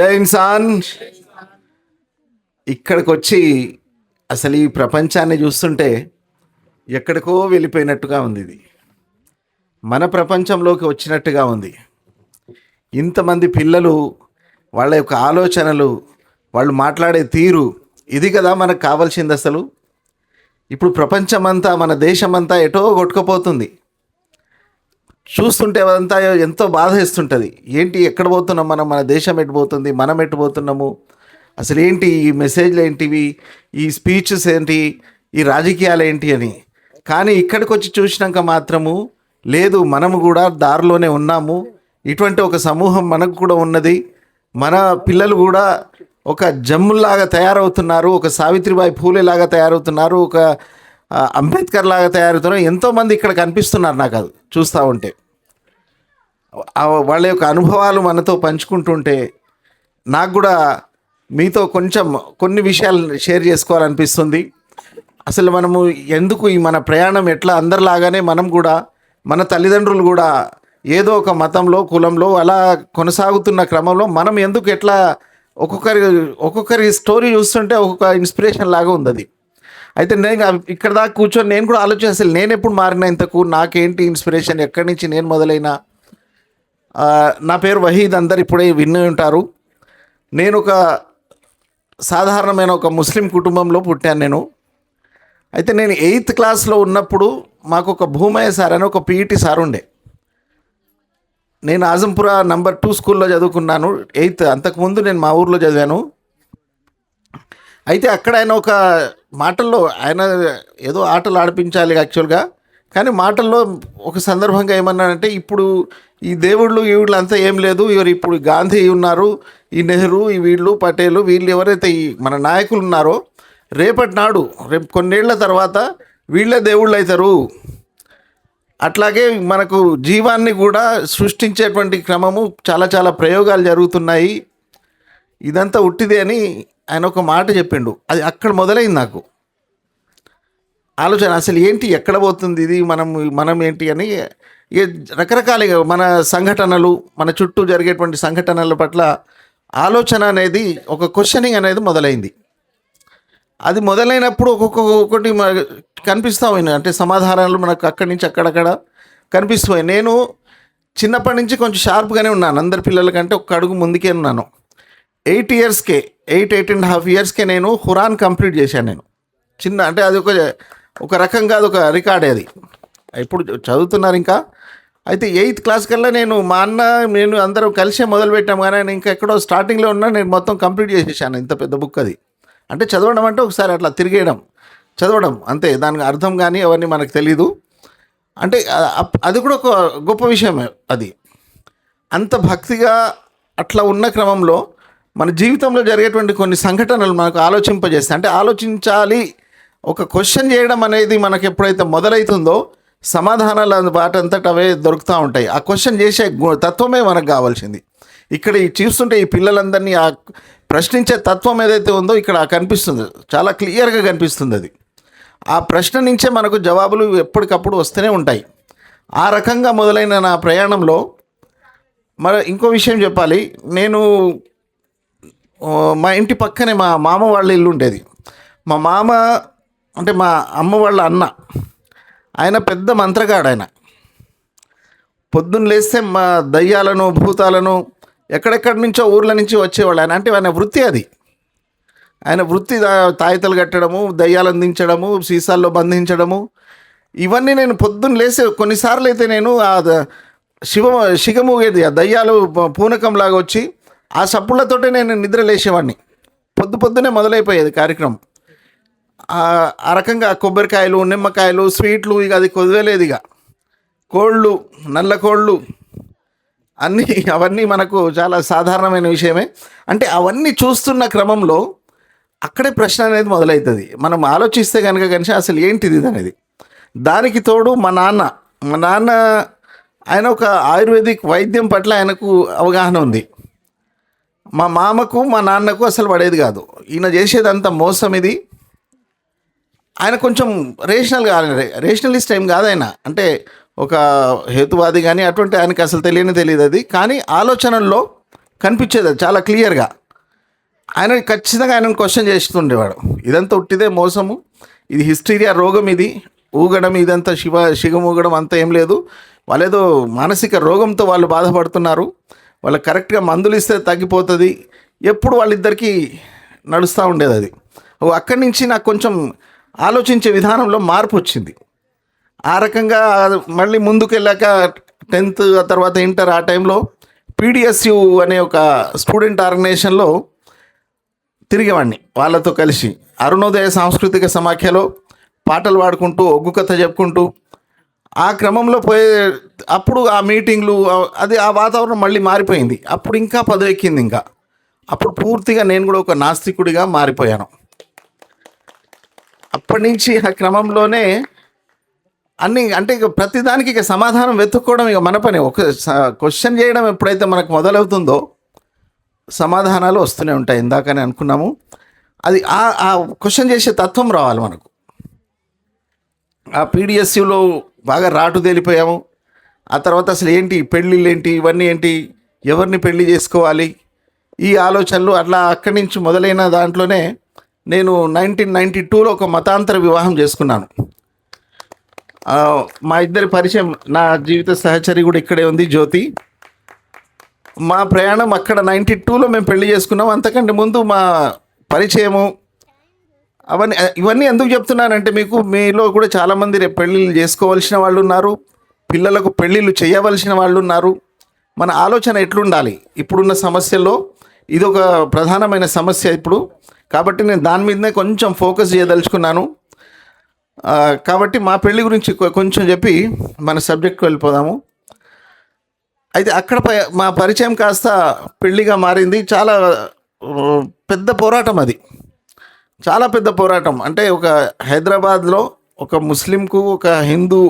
జై ఇన్సాన్ ఇక్కడికి వచ్చి అసలు ఈ ప్రపంచాన్ని చూస్తుంటే ఎక్కడికో వెళ్ళిపోయినట్టుగా ఉంది ఇది. మన ప్రపంచంలోకి వచ్చినట్టుగా ఉంది. ఇంతమంది పిల్లలు వాళ్ళ యొక్క ఆలోచనలు వాళ్ళు మాట్లాడే తీరు ఇది కదా మనకు కావాల్సింది అసలు. ఇప్పుడు ప్రపంచమంతా మన దేశమంతా ఎటో కొట్టుకుపోతుంది. చూస్తుంటే అదంతా ఎంతో బాధ ఇస్తుంటుంది ఏంటి ఎక్కడ పోతున్నాం మనం? మన దేశం ఎటు పోతుంది? మనం ఎటు పోతున్నాము? అసలు ఏంటి ఈ మెసేజ్లు ఏంటివి? ఈ స్పీచెస్ ఏంటి? ఈ రాజకీయాలు ఏంటి అని. కానీ ఇక్కడికి వచ్చి చూసినాక మాత్రము లేదు మనము కూడా దారిలోనే ఉన్నాము. ఇటువంటి ఒక సమూహం మనకు కూడా ఉన్నది. మన పిల్లలు కూడా ఒక జమ్ముల్లాగా తయారవుతున్నారు. ఒక సావిత్రిబాయి పూలేలాగా తయారవుతున్నారు. ఒక అంబేద్కర్ లాగా తయారవుతున్నారు ఎంతోమంది ఇక్కడ కనిపిస్తున్నారు నాకు అది చూస్తూ ఉంటే. వాళ్ళ యొక్క అనుభవాలు మనతో పంచుకుంటుంటే నాకు కూడా మీతో కొంచెం కొన్ని విషయాలు షేర్ చేసుకోవాలనిపిస్తుంది. అసలు మనము ఎందుకు ఈ మన ప్రయాణం ఎట్లా అందరిలాగానే మనం కూడా మన తల్లిదండ్రులు కూడా ఏదో ఒక మతంలో కులంలో అలా కొనసాగుతున్న క్రమంలో మనం ఎందుకు ఎట్లా ఒక్కొక్కరి ఒక్కొక్కరి స్టోరీ చూస్తుంటే ఒక్కొక్క ఇన్స్పిరేషన్ లాగా ఉంది అది. అయితే నేను ఇక్కడ దాకా కూర్చొని నేను కూడా ఆలోచన అసలు నేను ఎప్పుడు మారిన ఇంతకు నాకేంటి ఇన్స్పిరేషన్ ఎక్కడి నుంచి నేను మొదలైనా? నా పేరు వహీద్ అందరు ఇప్పుడే విని ఉంటారు. నేను ఒక సాధారణమైన ఒక ముస్లిం కుటుంబంలో పుట్టాను నేను. అయితే నేను ఎయిత్ క్లాస్లో ఉన్నప్పుడు మాకు ఒక భూమయ్య సార్ అని ఒక పీఈటీ సార్ ఉండే. నేను ఆజంపుర నంబర్ టూ స్కూల్లో చదువుకున్నాను. ఎయిత్ అంతకుముందు నేను మా ఊర్లో చదివాను. అయితే అక్కడ ఆయన ఒక మాటల్లో ఆయన ఏదో ఆటలు ఆడిపించాలి యాక్చువల్గా. కానీ మాటల్లో ఒక సందర్భంగా ఏమన్నానంటే ఇప్పుడు ఈ దేవుళ్ళు ఈ వీళ్ళు అంతా ఏం లేదు. ఇవరు ఇప్పుడు గాంధీ ఉన్నారు. ఈ నెహ్రూ ఈ వీళ్ళు పటేలు వీళ్ళు ఎవరైతే ఈ మన నాయకులు ఉన్నారో రేపటి నాడు రేపు కొన్నేళ్ళ తర్వాత వీళ్ళే దేవుళ్ళు అవుతారు అట్లాగే మనకు జీవాన్ని కూడా సృష్టించేటువంటి క్రమము చాలా చాలా ప్రయోగాలు జరుగుతున్నాయి. ఇదంతా ఉట్టిదే అని ఆయన ఒక మాట చెప్పిండు. అది అక్కడ మొదలైంది నాకు. ఆలోచన అసలు ఏంటి ఎక్కడ పోతుంది ఇది మనం మనం ఏంటి అని రకరకాలుగా మన సంఘటనలు మన చుట్టూ జరిగేటువంటి సంఘటనల పట్ల ఆలోచన అనేది ఒక క్వశ్చనింగ్ అనేది మొదలైంది. అది మొదలైనప్పుడు ఒక్కొక్కటి కనిపిస్తూ పోయినాయి. అంటే సమాధానాలు మనకు అక్కడి నుంచి అక్కడక్కడ కనిపిస్తూ నేను చిన్నప్పటి నుంచి కొంచెం షార్ప్గానే ఉన్నాను. అందరి పిల్లల కంటే ఒక అడుగు ముందుకే ఉన్నాను. ఎయిట్ ఇయర్స్కే ఎయిట్ ఎయిట్ అండ్ హాఫ్ ఇయర్స్కే నేను హురాన్ కంప్లీట్ చేశాను నేను. చిన్న అంటే అది ఒక ఒక రకంగా అది ఒక రికార్డే అది. ఇప్పుడు చదువుతున్నారు ఇంకా. అయితే ఎయిత్ క్లాస్ కల్లా నేను మా అన్న నేను అందరం కలిసే మొదలుపెట్టాం కానీ నేను ఇంకా ఎక్కడో స్టార్టింగ్లో ఉన్నా నేను మొత్తం కంప్లీట్ చేసేసాను ఇంత పెద్ద బుక్ అది. అంటే చదవడం అంటే ఒకసారి అట్లా తిరిగేయడం చదవడం అంతే. దానికి అర్థం కానీ అవన్నీ మనకు తెలీదు. అంటే అప్- అది కూడా ఒక గొప్ప విషయమే అది. అంత భక్తిగా అట్లా ఉన్న క్రమంలో మన జీవితంలో జరిగేటువంటి కొన్ని సంఘటనలు మనకు ఆలోచింపజేస్తాయి. అంటే ఆలోచించాలి. ఒక క్వశ్చన్ చేయడం అనేది మనకు ఎప్పుడైతే మొదలవుతుందో సమాధానాలు అందు వాటంతట అవే దొరుకుతూ ఉంటాయి. ఆ క్వశ్చన్ చేసే తత్వమే మనకు కావాల్సింది. ఇక్కడ ఈ చూస్తుంటే ఈ పిల్లలందరినీ ఆ ప్రశ్నించే తత్వం ఏదైతే ఉందో ఇక్కడ కనిపిస్తుంది. చాలా క్లియర్గా కనిపిస్తుంది అది. ఆ ప్రశ్న నుంచే మనకు జవాబులు ఎప్పటికప్పుడు వస్తూనే ఉంటాయి. ఆ రకంగా మొదలైన నా ప్రయాణంలో మరి ఇంకో విషయం చెప్పాలి. నేను మా ఇంటి పక్కనే మా మామ వాళ్ళ ఇల్లు ఉండేది. మా మామ అంటే మా అమ్మ వాళ్ళ అన్న ఆయన పెద్ద మంత్రగాడు ఆయన పొద్దున్న లేస్తే మా దయ్యాలను భూతాలను ఎక్కడెక్కడి నుంచో ఊర్ల నుంచి వచ్చేవాళ్ళు. ఆయన అంటే ఆయన వృత్తి అది. ఆయన వృత్తి తాయితలు కట్టడము దయ్యాలు అందించడము సీసాల్లో బంధించడము. ఇవన్నీ నేను పొద్దున్న లేసే కొన్నిసార్లు అయితే నేను ఆ శివ శిగమూగేది ఆ దయ్యాలు పూనకంలాగా వచ్చి ఆ సప్పుళ్ళతోటే నేను నిద్ర లేచేవాడిని. పొద్దు పొద్దునే మొదలైపోయేది కార్యక్రమం. ఆ- రకంగా కొబ్బరికాయలు నిమ్మకాయలు స్వీట్లు ఇక అది కొదివేలేదు ఇక కోళ్ళు నల్ల కోళ్ళు అన్నీ అవన్నీ మనకు చాలా సాధారణమైన విషయమే. అంటే అవన్నీ చూస్తున్న క్రమంలో అక్కడే ప్రశ్న అనేది మొదలవుతుంది మనం ఆలోచిస్తే కనుక కనుక అసలు ఏంటిది అనేది దానికి తోడు మా నాన్న మా నాన్న ఆయన ఒక ఆయుర్వేదిక్ వైద్యం పట్ల ఆయనకు అవగాహన ఉంది. మా మామకు మా నాన్నకు అసలు పడేది కాదు. ఈయన చేసేదంతా మోసం ఇది. ఆయన కొంచెం రేషనల్ రేషనలిస్ట్ ఏం కాదు ఆయన. అంటే ఒక హేతువాది కానీ అటువంటి ఆయనకి అసలు తెలియని తెలియదు అది. కానీ ఆలోచనల్లో కనిపించేది అది చాలా క్లియర్గా ఆయన ఖచ్చితంగా ఆయన క్వశ్చన్ చేస్తుండేవాడు. ఇదంతా ఉట్టిదే మోసము. ఇది హిస్టీరియా రోగం ఇది. ఊగడం ఇదంతా శివ శిగం ఊగడం అంతా ఏం లేదు. వాళ్ళేదో మానసిక రోగంతో వాళ్ళు బాధపడుతున్నారు. వాళ్ళకి కరెక్ట్గా మందులు ఇస్తే తగ్గిపోతుంది. ఎప్పుడు వాళ్ళిద్దరికీ నడుస్తూ ఉండేది అది. అక్కడి నుంచి నాకు కొంచెం ఆలోచించే విధానంలో మార్పు వచ్చింది. ఆ రకంగా మళ్ళీ ముందుకు వెళ్ళాక టెన్త్ ఆ తర్వాత ఇంటర్ ఆ టైంలో పీడిఎస్యు అనే ఒక స్టూడెంట్ ఆర్గనైజేషన్లో తిరిగేవాడిని వాళ్ళతో కలిసి. అరుణోదయ సాంస్కృతిక సమాఖ్యలో పాటలు పాడుకుంటూ ఒగ్గు కథ చెప్పుకుంటూ ఆ క్రమంలో పోయే అప్పుడు ఆ మీటింగ్లు అది ఆ వాతావరణం మళ్ళీ మారిపోయింది. అప్పుడు ఇంకా పదవెక్కింది ఇంకా. అప్పుడు పూర్తిగా నేను కూడా ఒక నాస్తికుడిగా మారిపోయాను. అప్పటి నుంచి ఆ క్రమంలోనే అన్ని అంటే ఇక ప్రతిదానికి ఇక సమాధానం వెతుక్కోవడం ఇక మన పని. ఒక క్వశ్చన్ చేయడం ఎప్పుడైతే మనకు మొదలవుతుందో సమాధానాలు వస్తూనే ఉంటాయి. ఇందాకనే అనుకున్నాము. అది ఆ ఆ క్వశ్చన్ చేసే తత్వం రావాలి మనకు. ఆ పీడిఎస్యులో బాగా రాటు తేలిపోయాము. ఆ తర్వాత అసలు ఏంటి పెళ్ళిళ్ళు ఏంటి ఇవన్నీ ఏంటి ఎవరిని పెళ్ళి చేసుకోవాలి? ఈ ఆలోచనలు అట్లా అక్కడి నుంచి మొదలైన దాంట్లోనే నేను నైన్టీన్ నైంటీ టూలో ఒక మతాంతర వివాహం చేసుకున్నాను. మా ఇద్దరి పరిచయం నా జీవిత సహచరి కూడా ఇక్కడే ఉంది జ్యోతి. మా ప్రయాణం అక్కడ నైంటీ టూలో మేము పెళ్ళి చేసుకున్నాం. అంతకంటే ముందు మా పరిచయము అవన్నీ ఇవన్నీ ఎందుకు చెప్తున్నానంటే మీకు మీలో కూడా చాలామంది రేపు పెళ్ళిళ్ళు చేసుకోవాల్సిన వాళ్ళు ఉన్నారు పిల్లలకు పెళ్ళిళ్ళు చేయవలసిన వాళ్ళు ఉన్నారు మన ఆలోచన ఎట్లుండాలి? ఇప్పుడున్న సమస్యల్లో ఇది ఒక ప్రధానమైన సమస్య ఇప్పుడు. కాబట్టి నేను దాని మీదనే కొంచెం ఫోకస్ చేయదలుచుకున్నాను. కాబట్టి మా పెళ్ళి గురించి కొంచెం చెప్పి మన సబ్జెక్ట్కి వెళ్ళిపోదాము. అయితే అక్కడ మా పరిచయం కాస్త పెళ్ళిగా మారింది. చాలా పెద్ద పోరాటం అది. చాలా పెద్ద పోరాటం. అంటే ఒక హైదరాబాద్లో ఒక ముస్లింకు ఒక హిందూ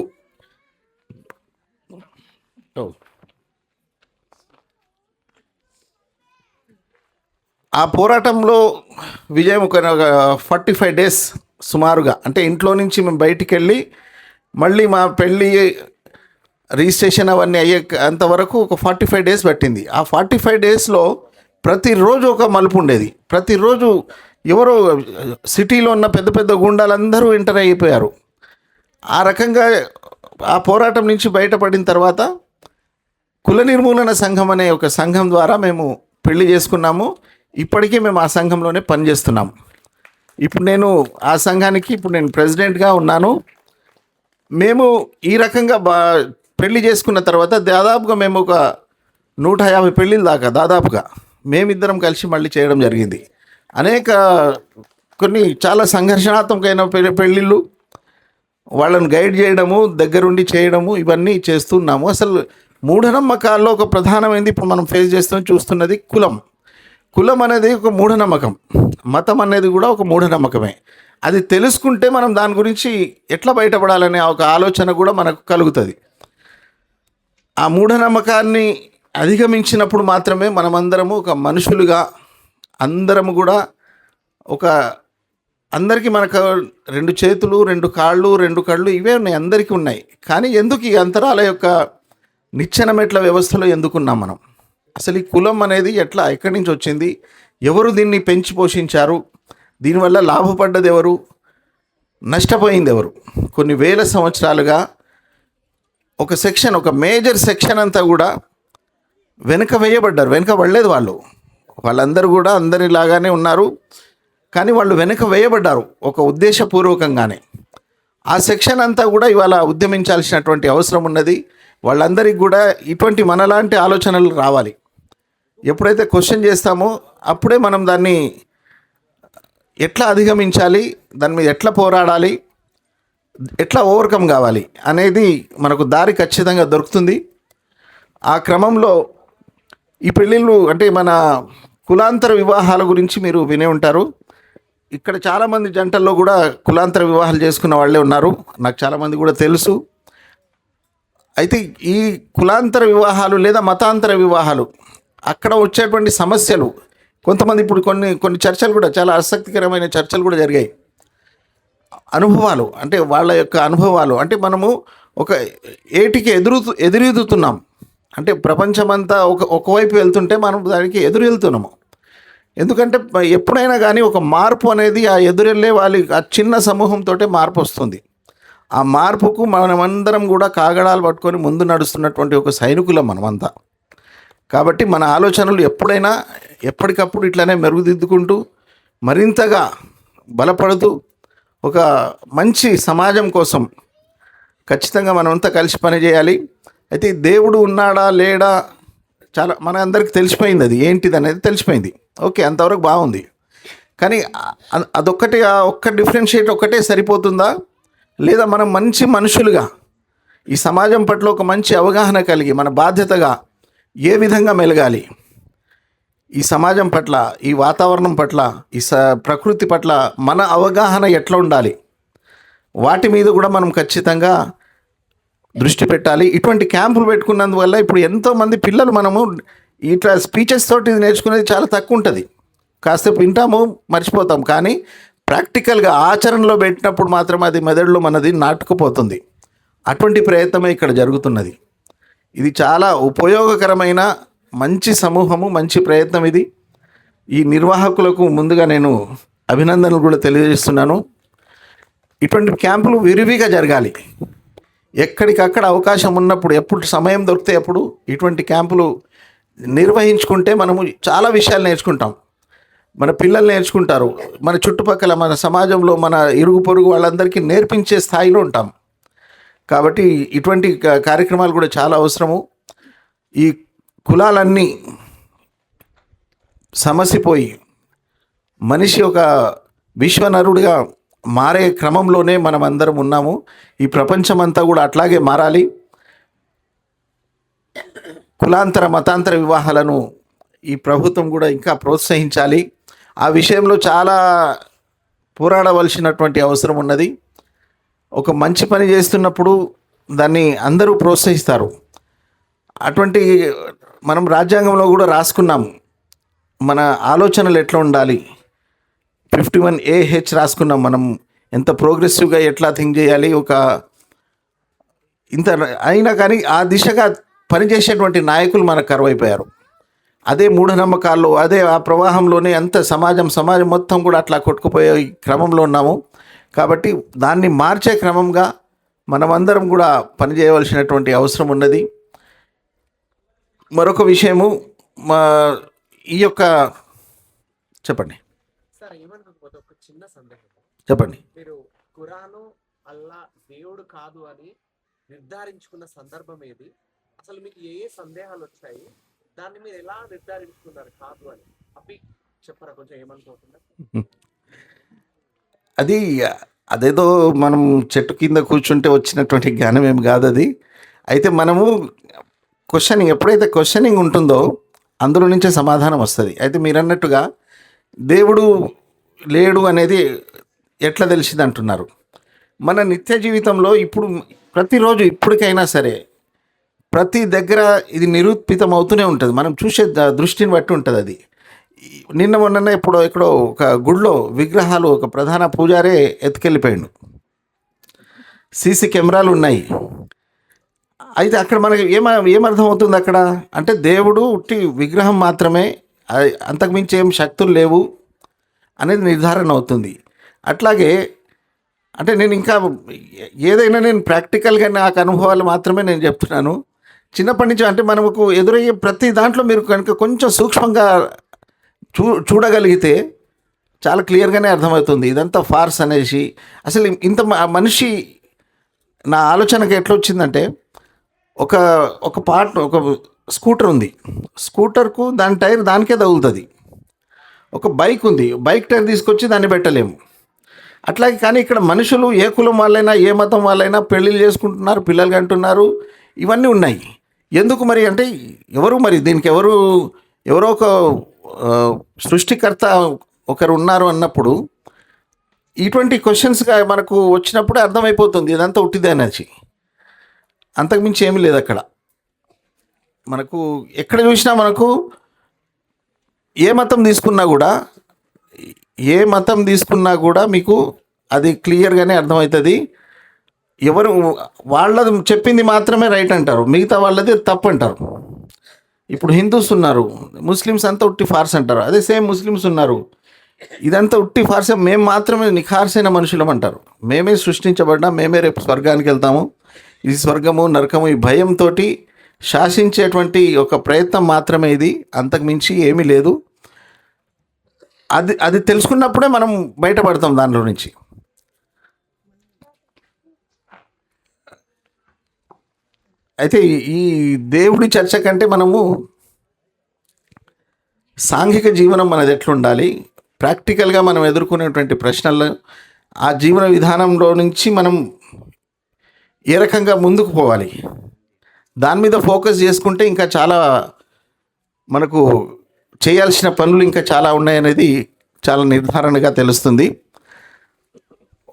ఆ పోరాటంలో విజయం ఒక ఫార్టీ ఫైవ్ డేస్ సుమారుగా. అంటే ఇంట్లో నుంచి మేము బయటికి వెళ్ళి మళ్ళీ మా పెళ్ళి రిజిస్ట్రేషన్ అవన్నీ అయ్యే అంతవరకు ఒక ఫార్టీ ఫైవ్ డేస్ పట్టింది. ఆ ఫార్టీ ఫైవ్ డేస్లో ప్రతిరోజు ఒక మలుపు ఉండేది. ప్రతిరోజు ఎవరో సిటీలో ఉన్న పెద్ద పెద్ద గుండాలందరూ ఎంటర్ అయిపోయారు. ఆ రకంగా ఆ పోరాటం నుంచి బయటపడిన తర్వాత కుల నిర్మూలన సంఘం అనే ఒక సంఘం ద్వారా మేము పెళ్ళి చేసుకున్నాము. ఇప్పటికీ మేము ఆ సంఘంలోనే పనిచేస్తున్నాం. ఇప్పుడు నేను ఆ సంఘానికి ఇప్పుడు నేను ప్రెసిడెంట్గా ఉన్నాను. మేము ఈ రకంగా బా పెళ్ళి చేసుకున్న తర్వాత దాదాపుగా మేము ఒక నూట యాభై పెళ్ళిళ్ళ దాకా దాదాపుగా మేమిద్దరం కలిసి మళ్ళీ చేయడం జరిగింది. అనేక కొన్ని చాలా సంఘర్షణాత్మకమైన పెళ్ళిళ్ళు వాళ్ళని గైడ్ చేయడము దగ్గరుండి చేయడము ఇవన్నీ చేస్తున్నాము. అసలు మూఢనమ్మకాల్లో ఒక ప్రధానమైనది ఇప్పుడు మనం ఫేస్ చేస్తూ చూస్తున్నది కులం. కులం అనేది ఒక మూఢనమ్మకం. మతం అనేది కూడా ఒక మూఢనమ్మకమే. అది తెలుసుకుంటే మనం దాని గురించి ఎట్లా బయటపడాలనే ఒక ఆలోచన కూడా మనకు కలుగుతుంది. ఆ మూఢనమ్మకాన్ని అధిగమించినప్పుడు మాత్రమే మనమందరము ఒక మనుషులుగా అందరము కూడా ఒక అందరికీ మనకు రెండు చేతులు రెండు కాళ్ళు రెండు కళ్ళు ఇవే ఉన్నాయి అందరికీ ఉన్నాయి. కానీ ఎందుకు ఈ అంతరాల యొక్క నిచ్చెన మెట్ల వ్యవస్థలో ఎందుకున్నాం మనం? అసలు ఈ కులం అనేది ఎట్లా ఎక్కడి నుంచి వచ్చింది? ఎవరు దీన్ని పెంచి పోషించారు? దీనివల్ల లాభపడ్డది ఎవరు? నష్టపోయింది ఎవరు? కొన్ని వేల సంవత్సరాలుగా ఒక సెక్షన్ ఒక మేజర్ సెక్షన్ అంతా కూడా వెనుక వేయబడ్డారు వెనుక పడలేదు వాళ్ళు. వాళ్ళందరూ కూడా అందరిలాగానే ఉన్నారు. కానీ వాళ్ళు వెనుక వేయబడ్డారు ఒక ఉద్దేశపూర్వకంగానే. ఆ సెక్షన్ అంతా కూడా ఇవాళ ఉద్యమించాల్సినటువంటి అవసరం ఉన్నది. వాళ్ళందరికీ కూడా ఇటువంటి మనలాంటి ఆలోచనలు రావాలి. ఎప్పుడైతే క్వశ్చన్ చేస్తామో అప్పుడే మనం దాన్ని ఎట్లా అధిగమించాలి దాని మీద ఎట్లా పోరాడాలి ఎట్లా ఓవర్కమ్ కావాలి అనేది మనకు దారి ఖచ్చితంగా దొరుకుతుంది. ఆ క్రమంలో ఈ పెళ్ళిళ్ళు అంటే మన కులాంతర వివాహాల గురించి మీరు వినే ఉంటారు. ఇక్కడ చాలామంది జంటల్లో కూడా కులాంతర వివాహాలు చేసుకున్న వాళ్ళే ఉన్నారు. నాకు చాలామంది కూడా తెలుసు. అయితే ఈ కులాంతర వివాహాలు లేదా మతాంతర వివాహాలు అక్కడ వచ్చేటువంటి సమస్యలు కొంతమంది ఇప్పుడు కొన్ని కొన్ని చర్చలు కూడా చాలా ఆసక్తికరమైన చర్చలు కూడా జరిగాయి. అనుభవాలు అంటే వాళ్ళ యొక్క అనుభవాలు అంటే మనము ఒక ఏటికి ఎదురు ఎదురీదుతున్నాం. అంటే ప్రపంచమంతా ఒక ఒకవైపు వెళ్తుంటే మనం దానికి ఎదురు వెళ్తున్నాము ఎందుకంటే ఎప్పుడైనా కానీ ఒక మార్పు అనేది ఆ ఎదురెళ్ళే వాళ్ళ ఆ చిన్న సమూహంతో మార్పు వస్తుంది. ఆ మార్పుకు మనమందరం కూడా కాగడాలు పట్టుకొని ముందు నడుస్తున్నటువంటి ఒక సైనికులం మనమంతా. కాబట్టి మన ఆలోచనలు ఎప్పుడైనా ఎప్పటికప్పుడు ఇట్లనే మెరుగుదిద్దుకుంటూ మరింతగా బలపడుతూ ఒక మంచి సమాజం కోసం ఖచ్చితంగా మనమంతా కలిసి పనిచేయాలి అయితే దేవుడు ఉన్నాడా లేడా చాలా మన అందరికి తెలిసిపోయింది అది. ఏంటిది అనేది తెలిసిపోయింది. ఓకే అంతవరకు బాగుంది. కానీ అదొక్కటి ఆ ఒక్క డిఫరెన్షియేట్ ఒక్కటే సరిపోతుందా? లేదా మనం మంచి మనుషులుగా ఈ సమాజం పట్ల ఒక మంచి అవగాహన కలిగి మన బాధ్యతగా ఏ విధంగా మెలగాలి? ఈ సమాజం పట్ల ఈ వాతావరణం పట్ల ఈ స ప్రకృతి పట్ల మన అవగాహన ఎట్లా ఉండాలి? వాటి మీద కూడా మనం ఖచ్చితంగా దృష్టి పెట్టాలి. ఇటువంటి క్యాంపులు పెట్టుకున్నందువల్ల ఇప్పుడు ఎంతోమంది పిల్లలు మనము ఇట్లా స్పీచెస్ తోటి ఇది నేర్చుకునేది చాలా తక్కువ ఉంటుంది కాసేపు వింటాము మర్చిపోతాం. కానీ ప్రాక్టికల్గా ఆచరణలో పెట్టినప్పుడు మాత్రం అది మెదడులో మనది నాటుకుపోతుంది. అటువంటి ప్రయత్నమే ఇక్కడ జరుగుతున్నది. ఇది చాలా ఉపయోగకరమైన మంచి సమూహము మంచి ప్రయత్నం ఇది. ఈ నిర్వాహకులకు ముందుగా నేను అభినందనలు కూడా తెలియజేస్తున్నాను. ఇటువంటి క్యాంపులు విరివిగా జరగాలి. ఎక్కడికక్కడ అవకాశం ఉన్నప్పుడు ఎప్పుడు సమయం దొరికితే అప్పుడు ఇటువంటి క్యాంపులు నిర్వహించుకుంటే మనము చాలా విషయాలు నేర్చుకుంటాం. మన పిల్లలు నేర్చుకుంటారు. మన చుట్టుపక్కల మన సమాజంలో మన ఇరుగు పొరుగు వాళ్ళందరికీ నేర్పించే స్థాయిలో ఉంటాం. కాబట్టి ఇటువంటి క- కార్యక్రమాలు కూడా చాలా అవసరము. ఈ కులాలన్నీ సమసిపోయి మనిషి ఒక విశ్వనరుడిగా మారే క్రమంలోనే మనం అందరం ఉన్నాము. ఈ ప్రపంచమంతా కూడా అట్లాగే మారాలి. కులాంతర మతాంతర వివాహాలను ఈ ప్రభుత్వం కూడా ఇంకా ప్రోత్సహించాలి. ఆ విషయంలో చాలా పోరాడవలసినటువంటి అవసరం ఉన్నది. ఒక మంచి పని చేస్తున్నప్పుడు దాన్ని అందరూ ప్రోత్సహిస్తారు. అటువంటి మనం రాజ్యాంగంలో కూడా రాసుకున్నాం. మన ఆలోచనలు ఎట్లా ఉండాలి? ఫిఫ్టీ వన్ ఏహెచ్ రాసుకున్నాం మనం. ఎంత ప్రోగ్రెసివ్గా ఎట్లా థింక్ చేయాలి? ఒక ఇంత అయినా కానీ ఆ దిశగా పనిచేసేటువంటి నాయకులు మనకు కరువైపోయారు. అదే మూఢనమ్మకాల్లో అదే ఆ ప్రవాహంలోనే అంత సమాజం సమాజం మొత్తం కూడా అట్లా కొట్టుకుపోయే క్రమంలో ఉన్నాము. కాబట్టి దాన్ని మార్చే క్రమంగా మనమందరం కూడా పనిచేయవలసినటువంటి అవసరం ఉన్నది. మరొక విషయము మా ఈ యొక్క చెప్పండి. చిన్న సందేహం చెప్పండి. మీరు ఖురాను అల్లా దేవుడు కాదు అని నిర్ధారించుకున్న సందర్భం ఏది? అసలు మీకు ఏ ఏ సందేహాలు వచ్చాయి దాన్ని మీరు ఎలా నిర్ధారించుకున్నారు కాదు అని? అవి చెప్పరా కొంచెం ఏమనుకోకుండా? అది అదేదో మనం చెట్టు కింద కూర్చుంటే వచ్చినటువంటి జ్ఞానం ఏమి కాదు అది అయితే మనము క్వశ్చనింగ్ ఎప్పుడైతే క్వశ్చనింగ్ ఉంటుందో అందులో నుంచే సమాధానం వస్తుంది. అయితే మీరు అన్నట్టుగా దేవుడు లేడు అనేది ఎట్లా తెలిసింది అంటున్నారు మన నిత్య జీవితంలో ఇప్పుడు ప్రతిరోజు ఇప్పటికైనా సరే ప్రతి దగ్గర ఇది నిరూపితం అవుతూనే ఉంటుంది. మనం చూసే దృష్టిని బట్టి ఉంటుంది అది. నిన్న మొన్న ఇప్పుడు ఇక్కడ ఒక గుడిలో విగ్రహాలు ఒక ప్రధాన పూజారే ఎత్తుకెళ్ళిపోయాడు. సీసీ కెమెరాలు ఉన్నాయి. అయితే అక్కడ మనకి ఏమ ఏమర్థం అవుతుంది అక్కడ? అంటే దేవుడు ఉట్టి విగ్రహం మాత్రమే అంతకుమించి ఏం శక్తులు లేవు అనేది నిర్ధారణ అవుతుంది. అట్లాగే అంటే నేను ఇంకా ఏదైనా నేను ప్రాక్టికల్గా నాకు అనుభవాలు మాత్రమే నేను చెప్తున్నాను. చిన్నప్పటి నుంచి అంటే మనకు ఎదురయ్యే ప్రతి దాంట్లో మీరు కనుక కొంచెం సూక్ష్మంగా చూ చూడగలిగితే చాలా క్లియర్గానే అర్థమవుతుంది. ఇదంతా ఫార్స్ అనేసి. అసలు ఇంత మనిషి నా ఆలోచనకి ఎట్లా వచ్చిందంటే ఒక ఒక పార్ట్ ఒక స్కూటర్ ఉంది. స్కూటర్కు దాని టైర్ దానికే తగులుతుంది. ఒక బైక్ ఉంది. బైక్ టైర్ తీసుకొచ్చి దాన్ని పెట్టలేము. అట్లాగే కానీ ఇక్కడ మనుషులు ఏ కులం వాళ్ళైనా ఏ మతం వాళ్ళైనా పెళ్ళిళ్ళు చేసుకుంటున్నారు పిల్లలు కంటున్నారు ఇవన్నీ ఉన్నాయి. ఎందుకు మరి అంటే ఎవరు మరి దీనికి ఎవరు ఎవరో ఒక సృష్టికర్త ఒకరు ఉన్నారు అన్నప్పుడు ఇటువంటి క్వశ్చన్స్గా మనకు వచ్చినప్పుడు అర్థమైపోతుంది. ఇదంతా ఉట్టిదే అనేసి. అంతకుమించి ఏమీ లేదు అక్కడ. మనకు ఎక్కడ చూసినా మనకు ఏ మతం తీసుకున్నా కూడా ఏ మతం తీసుకున్నా కూడా మీకు అది క్లియర్గానే అర్థమవుతుంది. ఎవరు వాళ్ళది చెప్పింది మాత్రమే రైట్ అంటారు. మిగతా వాళ్ళది తప్పు అంటారు. ఇప్పుడు హిందూస్ ఉన్నారు ముస్లిమ్స్ అంతా ఉట్టి ఫార్స్ అంటారు. అదే సేమ్ ముస్లిమ్స్ ఉన్నారు. ఇదంతా ఉట్టి ఫార్సే మేము మాత్రమే నిఖార్సైన మనుషులం అంటారు. మేమే సృష్టించబడ్డా మేమే రేపు స్వర్గానికి వెళ్తాము. ఇది స్వర్గము నరకము ఈ భయంతో శాసించేటువంటి ఒక ప్రయత్నం మాత్రమే ఇది. అంతకు మించి ఏమీ లేదు. అది అది తెలుసుకున్నప్పుడే మనం బయటపడతాం దానిలో నుంచి. అయితే ఈ- దేవుడి చర్చ కంటే మనము సాంఘిక జీవనం మనది ఎట్లుండాలి? ప్రాక్టికల్గా మనం ఎదుర్కొనేటువంటి ప్రశ్నలు ఆ జీవన విధానంలో నుంచి మనం ఏ రకంగా ముందుకు పోవాలి? దాని మీద ఫోకస్ చేసుకుంటే ఇంకా చాలా మనకు చేయాల్సిన పనులు ఇంకా చాలా ఉన్నాయనేది చాలా నిర్ధారణగా తెలుస్తుంది.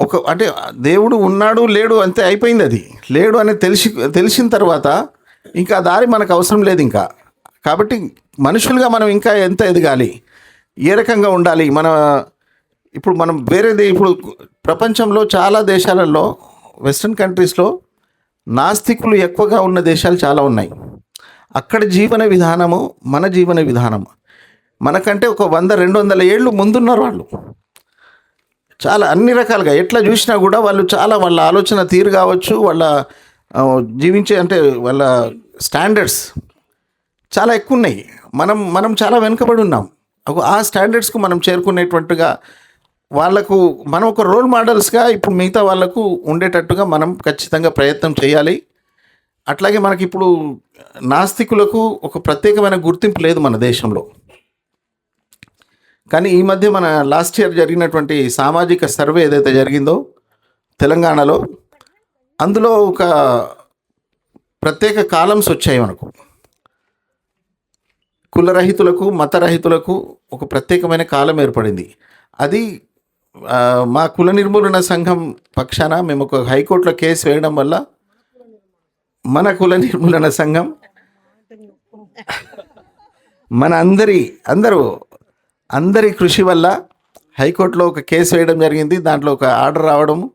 ఒక అంటే దేవుడు ఉన్నాడు లేడు అంతే అయిపోయింది అది. లేడు అని తెలిసి తెలిసిన తర్వాత ఇంకా దారి మనకు అవసరం లేదు ఇంకా. కాబట్టి మనుషులుగా మనం ఇంకా ఎంత ఎదగాలి? ఏ రకంగా ఉండాలి? మన ఇప్పుడు మనం వేరేది ఇప్పుడు ప్రపంచంలో చాలా దేశాలలో వెస్ట్రన్ కంట్రీస్లో నాస్తికులు ఎక్కువగా ఉన్న దేశాలు చాలా ఉన్నాయి. అక్కడ జీవన విధానము మన జీవన విధానము. మనకంటే ఒక వంద రెండు వందల ఏళ్ళు ముందున్నారు వాళ్ళు. చాలా అన్ని రకాలుగా ఎట్లా చూసినా కూడా వాళ్ళు చాలా వాళ్ళ ఆలోచన తీరు కావచ్చు వాళ్ళ జీవించే అంటే వాళ్ళ స్టాండర్డ్స్ చాలా ఎక్కువ ఉన్నాయి మనం మనం చాలా వెనుకబడి ఉన్నాం. ఒక ఆ స్టాండర్డ్స్కు మనం చేరుకునేటువంటిగా వాళ్ళకు మనం ఒక రోల్ మోడల్స్గా ఇప్పుడు మిగతా వాళ్ళకు ఉండేటట్టుగా మనం ఖచ్చితంగా ప్రయత్నం చేయాలి. అట్లాగే మనకి ఇప్పుడు నాస్తికులకు ఒక ప్రత్యేకమైన గుర్తింపు లేదు మన దేశంలో. కానీ ఈ మధ్య మన లాస్ట్ ఇయర్ జరిగినటువంటి సామాజిక సర్వే ఏదైతే జరిగిందో తెలంగాణలో అందులో ఒక ప్రత్యేక కాలమ్స్ వచ్చాయి మనకు. కులరహితులకు మతరహితులకు ఒక ప్రత్యేకమైన కాలం ఏర్పడింది. అది మా కుల నిర్మూలన సంఘం పక్షాన మేము ఒక హైకోర్టులో కేసు వేయడం వల్ల మన కుల నిర్మూలన సంఘం మన అందరి అందరూ అందరి కృషి వల్ల హైకోర్టులో ఒక కేసు వేయడం జరిగింది. దాంట్లో ఒక ఆర్డర్ రావడం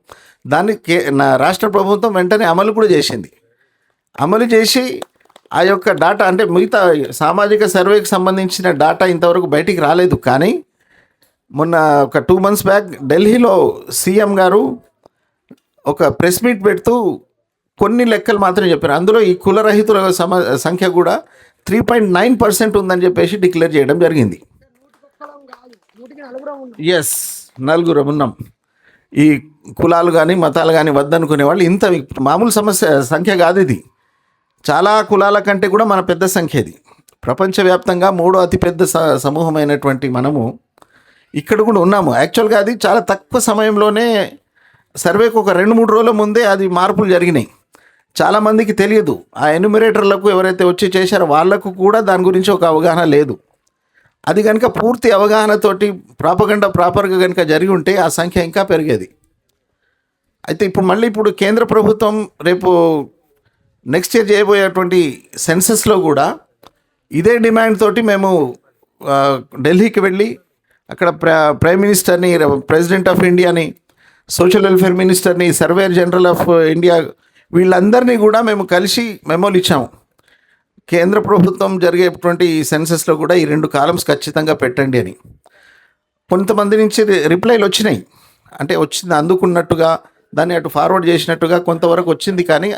దాన్ని కే నా రాష్ట్ర ప్రభుత్వం వెంటనే అమలు కూడా చేసింది. అమలు చేసి ఆ యొక్క డాటా అంటే మిగతా సామాజిక సర్వేకి సంబంధించిన డాటా ఇంతవరకు బయటికి రాలేదు. కానీ మొన్న ఒక టూ మంత్స్ బ్యాక్ ఢిల్లీలో సీఎం గారు ఒక ప్రెస్ మీట్ పెడుతూ కొన్ని లెక్కలు మాత్రం చెప్పారు. అందులో ఈ కులరహితుల సమ సంఖ్య కూడా త్రీ పాయింట్ నైన్ పర్సెంట్ ఉందని చెప్పేసి డిక్లేర్ చేయడం జరిగింది. ఎస్ నలుగురు ఉన్నాం. ఈ కులాలు కానీ మతాలు కానీ వద్దనుకునే వాళ్ళు ఇంత మామూలు సమస్య సంఖ్య కాదు ఇది. చాలా కులాల కంటే కూడా మన పెద్ద సంఖ్య ఇది. ప్రపంచవ్యాప్తంగా మూడో అతిపెద్ద స సమూహమైనటువంటి మనము ఇక్కడ కూడా ఉన్నాము. యాక్చువల్గా అది చాలా తక్కువ సమయంలోనే సర్వేకు ఒక రెండు మూడు రోజుల ముందే అది మార్పులు జరిగినాయి. చాలామందికి తెలియదు. ఆ ఎన్యుమిరేటర్లకు ఎవరైతే వచ్చి చేశారో వాళ్ళకు కూడా దాని గురించి ఒక అవగాహన లేదు. అది కనుక పూర్తి అవగాహనతోటి ప్రాపగండ ప్రాపర్గా కనుక జరిగి ఉంటే ఆ సంఖ్య ఇంకా పెరిగేది. అయితే ఇప్పుడు మళ్ళీ ఇప్పుడు కేంద్ర ప్రభుత్వం రేపు నెక్స్ట్ ఇయర్ చేయబోయేటువంటి సెన్సెస్లో కూడా ఇదే డిమాండ్ తోటి మేము ఢిల్లీకి వెళ్ళి అక్కడ ప్ర ప్రైమ్ మినిస్టర్ని ప్రెసిడెంట్ ఆఫ్ ఇండియాని సోషల్ వెల్ఫేర్ మినిస్టర్ని సర్వేయర్ జనరల్ ఆఫ్ ఇండియా వీళ్ళందరినీ కూడా మేము కలిసి మెమోలు ఇచ్చాము. కేంద్ర ప్రభుత్వం జరిగేటువంటి ఈ సెన్సెస్లో కూడా ఈ రెండు కాలమ్స్ ఖచ్చితంగా పెట్టండి అని. కొంతమంది నుంచి రిప్లైలు వచ్చినాయి. అంటే వచ్చింది అందుకున్నట్టుగా దాన్ని అటు ఫార్వర్డ్ చేసినట్టుగా కొంతవరకు వచ్చింది కానీ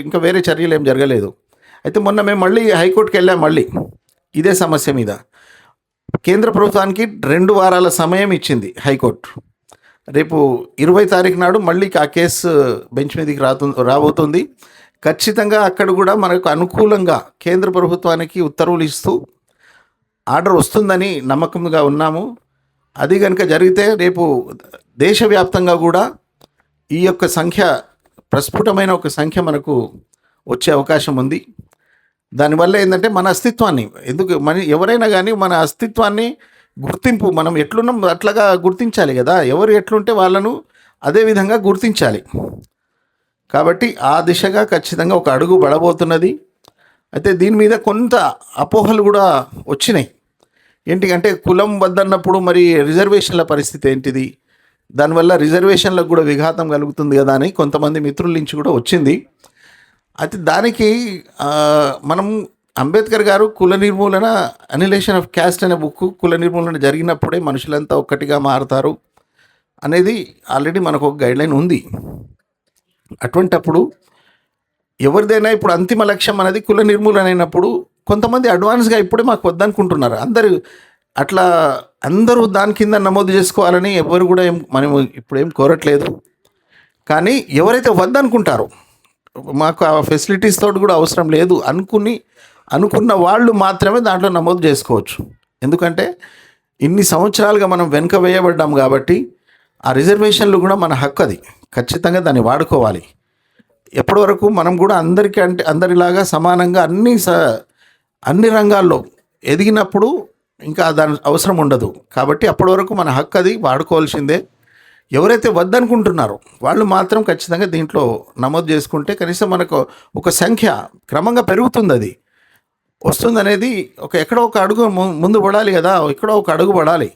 ఇంకా వేరే చర్యలు ఏం జరగలేదు. అయితే మొన్న మేము మళ్ళీ హైకోర్టుకి వెళ్ళాం మళ్ళీ. ఇదే సమస్య మీద. కేంద్ర ప్రభుత్వానికి రెండు వారాల సమయం ఇచ్చింది హైకోర్టు. రేపు ఇరవై తారీఖు నాడు మళ్ళీ ఆ కేసు బెంచ్ మీదకి రాతు రాబోతుంది. ఖచ్చితంగా అక్కడ కూడా మనకు అనుకూలంగా కేంద్ర ప్రభుత్వానికి ఉత్తర్వులు ఇస్తూ ఆర్డర్ వస్తుందని నమ్మకంగా ఉన్నాము. అది కనుక జరిగితే రేపు దేశవ్యాప్తంగా కూడా ఈ యొక్క సంఖ్య ప్రస్ఫుటమైన ఒక సంఖ్య మనకు వచ్చే అవకాశం ఉంది. దానివల్ల ఏంటంటే మన అస్తిత్వాన్ని ఎందుకు మన ఎవరైనా కానీ మన అస్తిత్వాన్ని గుర్తింపు మనం ఎట్లున్నాం అట్లాగా గుర్తించాలి కదా. ఎవరు ఎట్లుంటే వాళ్ళను అదే విధంగా గుర్తించాలి. కాబట్టి ఆ దిశగా ఖచ్చితంగా ఒక అడుగు పడబోతున్నది. అయితే దీని మీద కొంత అపోహలు కూడా వచ్చినాయి. ఏంటి అంటే కులం వద్దన్నప్పుడు మరి రిజర్వేషన్ల పరిస్థితి ఏంటిది? దానివల్ల రిజర్వేషన్లకు కూడా విఘాతం కలుగుతుంది కదా అని కొంతమంది మిత్రుల నుంచి కూడా వచ్చింది. అయితే దానికి మనం అంబేద్కర్ గారు కుల నిర్మూలన అనిలేషన్ ఆఫ్ క్యాస్ట్ అనే బుక్ కుల నిర్మూలన జరిగినప్పుడే మనుషులంతా ఒక్కటిగా మారుతారు అనేది ఆల్రెడీ మనకు ఒక గైడ్లైన్ ఉంది. అటువంటప్పుడు ఎవరిదైనా ఇప్పుడు అంతిమ లక్ష్యం అనేది కుల నిర్మూలన అయినప్పుడు కొంతమంది అడ్వాన్స్గా ఇప్పుడే మాకు వద్దనుకుంటున్నారు. అందరు అట్లా అందరూ దాని కింద నమోదు చేసుకోవాలని ఎవరు కూడా ఏం మనం ఇప్పుడు ఏం కోరట్లేదు. కానీ ఎవరైతే వద్దనుకుంటారో మాకు ఆ ఫెసిలిటీస్ తోటి కూడా అవసరం లేదు అనుకుని అనుకున్న వాళ్ళు మాత్రమే దాంట్లో నమోదు చేసుకోవచ్చు. ఎందుకంటే ఇన్ని సంవత్సరాలుగా మనం వెనుక వేయబడ్డాం కాబట్టి ఆ రిజర్వేషన్లు కూడా మన హక్కు అది. ఖచ్చితంగా దాన్ని వాడుకోవాలి. ఎప్పటి వరకు మనం కూడా అందరికీ అంటే అందరిలాగా సమానంగా అన్ని స అన్ని రంగాల్లో ఎదిగినప్పుడు ఇంకా దాని అవసరం ఉండదు. కాబట్టి అప్పటి వరకు మన హక్కు అది వాడుకోవాల్సిందే. ఎవరైతే వద్దనుకుంటున్నారో వాళ్ళు మాత్రం ఖచ్చితంగా దీంట్లో నమోదు చేసుకుంటే కనీసం మనకు ఒక సంఖ్య క్రమంగా పెరుగుతుంది అది. వస్తుంది అనేది ఒక ఎక్కడో ఒక అడుగు ము- ముందు పడాలి కదా ఎక్కడో ఒక అడుగు పడాలి.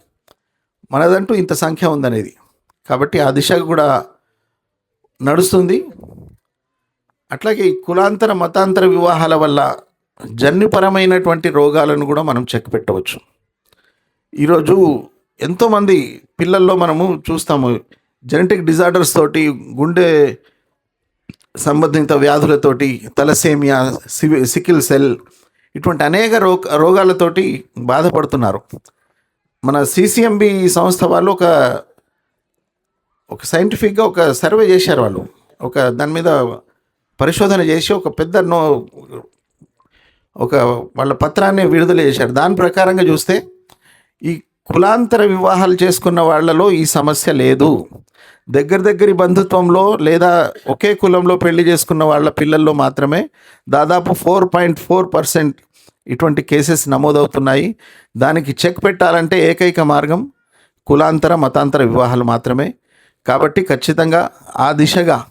మనదంటూ ఇంత సంఖ్య ఉందనేది. కాబట్టి ఆ దిశగా కూడా నడుస్తుంది. అట్లాగే కులాంతర మతాంతర వివాహాల వల్ల జన్యుపరమైనటువంటి రోగాలను కూడా మనం చెక్ పెట్టవచ్చు. ఈరోజు ఎంతోమంది పిల్లల్లో మనము చూస్తాము జెనెటిక్ డిజార్డర్స్ తోటి గుండె సంబంధిత వ్యాధులతోటి తలసేమియా సివి సికిల్ సెల్ ఇటువంటి అనేక రో రోగాలతోటి బాధపడుతున్నారు. మన సిసిఎంబి సంస్థ వాళ్ళు ఒక ఒక సైంటిఫిక్గా ఒక సర్వే చేశారు వాళ్ళు. ఒక దాని మీద పరిశోధన చేసి ఒక పెద్ద నో ఒక వాళ్ళ పత్రాన్ని విడుదల చేశారు. దాని ప్రకారంగా చూస్తే ఈ కులాంతర వివాహాలు చేసుకున్న వాళ్ళలో ఈ సమస్య లేదు. దగ్గర దగ్గరి బంధుత్వంలో లేదా ఒకే కులంలో పెళ్ళి చేసుకున్న వాళ్ళ పిల్లల్లో మాత్రమే దాదాపు ఫోర్ పాయింట్ ఫోర్ పర్సెంట్ ఇటువంటి కేసెస్ నమోదవుతున్నాయి. దానికి చెక్ పెట్టాలంటే ఏకైక మార్గం కులాంతర మతాంతర వివాహాలు మాత్రమే. కాబట్టి ఖచ్చితంగా ఆ దిశగా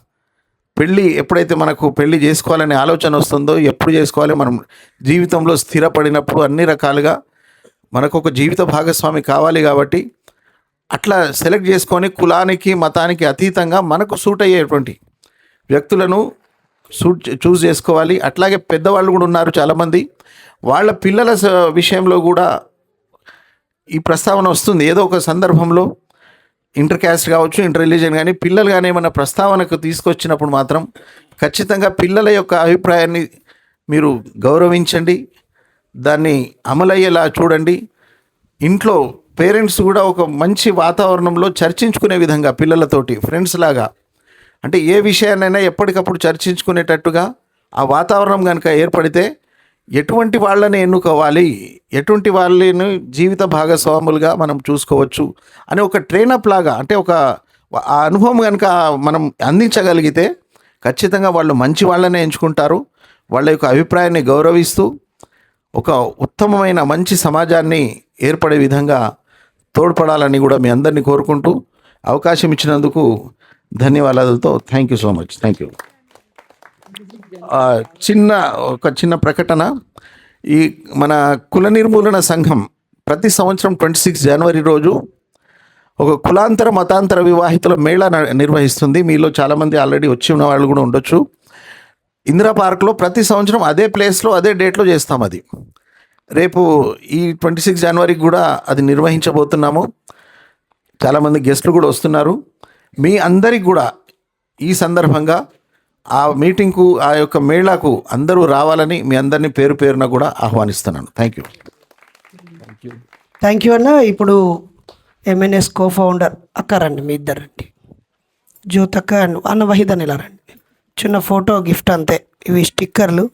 పెళ్ళి ఎప్పుడైతే మనకు పెళ్ళి చేసుకోవాలనే ఆలోచన వస్తుందో ఎప్పుడు చేసుకోవాలి మనం జీవితంలో స్థిరపడినప్పుడు అన్ని రకాలుగా మనకు ఒక జీవిత భాగస్వామి కావాలి కాబట్టి అట్లా సెలెక్ట్ చేసుకొని కులానికి మతానికి అతీతంగా మనకు సూట్ అయ్యేటువంటి వ్యక్తులను సూట్ చూస్ చేసుకోవాలి. అట్లాగే పెద్దవాళ్ళు కూడా ఉన్నారు చాలామంది. వాళ్ళ పిల్లల స- విషయంలో కూడా ఈ ప్రస్తావన వస్తుంది. ఏదో ఒక సందర్భంలో ఇంటర్ క్యాస్ట్ కావచ్చు ఇంటర్ రిలీజన్ కానీ పిల్లలు కానీ ఏమైనా ప్రస్తావనకు తీసుకొచ్చినప్పుడు మాత్రం ఖచ్చితంగా పిల్లల యొక్క అభిప్రాయాన్ని మీరు గౌరవించండి. దాన్ని అమలయ్యేలా చూడండి. ఇంట్లో పేరెంట్స్ కూడా ఒక మంచి వాతావరణంలో చర్చించుకునే విధంగా పిల్లలతోటి ఫ్రెండ్స్ లాగా. అంటే ఏ విషయాన్నైనా ఎప్పటికప్పుడు చర్చించుకునేటట్టుగా ఆ వాతావరణం కనుక ఏర్పడితే ఎటువంటి వాళ్ళని ఎన్నుకోవాలి? ఎటువంటి వాళ్ళని జీవిత భాగస్వాములుగా మనం చూసుకోవచ్చు? అని ఒక ట్రైనప్ లాగా అంటే ఒక ఆ అనుభవం కనుక మనం అందించగలిగితే ఖచ్చితంగా వాళ్ళు మంచి వాళ్ళనే ఎంచుకుంటారు. వాళ్ళ యొక్క అభిప్రాయాన్ని గౌరవిస్తూ ఒక ఉత్తమమైన మంచి సమాజాన్ని ఏర్పడే విధంగా తోడ్పడాలని కూడా మీ అందరినీ కోరుకుంటూ అవకాశం ఇచ్చినందుకు ధన్యవాదాలతో thank you so much. Thank you చిన్న ఒక చిన్న ప్రకటన. ఈ మన కుల నిర్మూలన సంఘం ప్రతి సంవత్సరం ట్వంటీ సిక్స్ జనవరి రోజు ఒక కులాంతర మతాంతర వివాహితుల మేళా నిర్వహిస్తుంది. మీలో చాలామంది ఆల్రెడీ వచ్చి ఉన్న వాళ్ళు కూడా ఉండొచ్చు. ఇందిరా పార్క్లో ప్రతి సంవత్సరం అదే ప్లేస్లో అదే డేట్లో చేస్తాం అది. రేపు ఈ ట్వంటీ సిక్స్ జనవరికి కూడా అది నిర్వహించబోతున్నాము. చాలామంది గెస్టులు కూడా వస్తున్నారు. మీ అందరికి కూడా ఈ సందర్భంగా ఆ మీటింగ్కు ఆ యొక్క మేళాకు అందరూ రావాలని మీ అందరినీ పేరు పేరున కూడా ఆహ్వానిస్తున్నాను. థ్యాంక్ యూ థ్యాంక్ యూ అన్న. ఇప్పుడు ఎంఎన్ఎస్ కో ఫౌండర్ అక్క రండి మీ ఇద్దరు రండి. జ్యోతక్క అన్న వహీద్ అని ఇలా రండి. చిన్న ఫోటో గిఫ్ట్ అంతే. ఇవి స్టిక్కర్లు.